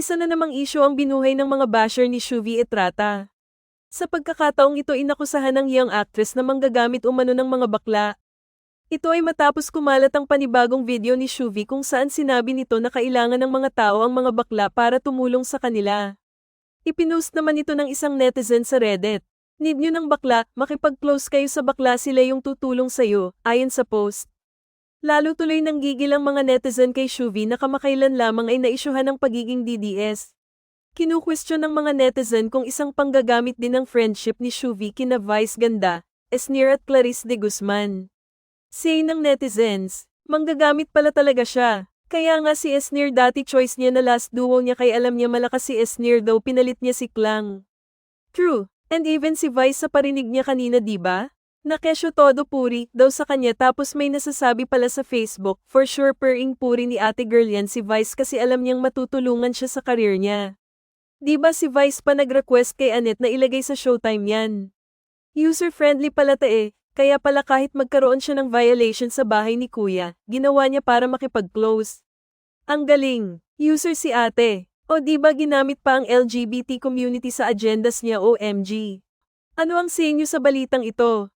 Isa na namang isyo ang binuhay ng mga basher ni Shuvi Etrata. Sa pagkakataong ito inakusahan ng young actress na manggagamit umano ng mga bakla. Ito ay matapos kumalat ang panibagong video ni Shuvi kung saan sinabi nito na kailangan ng mga tao ang mga bakla para tumulong sa kanila. Ipinost naman ito ng isang netizen sa Reddit. Need nyo ng bakla, makipag-close kayo sa bakla sila yung tutulong sa'yo, ayon sa post. Lalo tuloy nang gigil ang mga netizen kay Shuvi na kamakailan lamang ay naisyuhan ng pagiging DDS. Kinu-question ng mga netizen kung isang panggagamit din ng friendship ni Shuvi kina Vice Ganda, Esnir at Clarice de Guzman. Say ng netizens, manggagamit pala talaga siya. Kaya nga si Esnir dati choice niya na last duo niya kay alam niya malakas si Esnir daw pinalit niya si Klang. True, and even si Vice sa parinig niya kanina diba? Nakesyo todo puri daw sa kanya tapos may nasasabi pala sa Facebook, for sure pering puri ni ate girl yan si Vice kasi alam niyang matutulungan siya sa karir niya. Diba si Vice pa nag-request kay Annette na ilagay sa showtime yan? User-friendly pala ta eh, kaya pala kahit magkaroon siya ng violation sa bahay ni kuya, ginawa niya para makipag-close. Ang galing, user si ate. O di ba ginamit pa ang LGBT community sa agendas niya OMG? Ano ang say niyo sa balitang ito?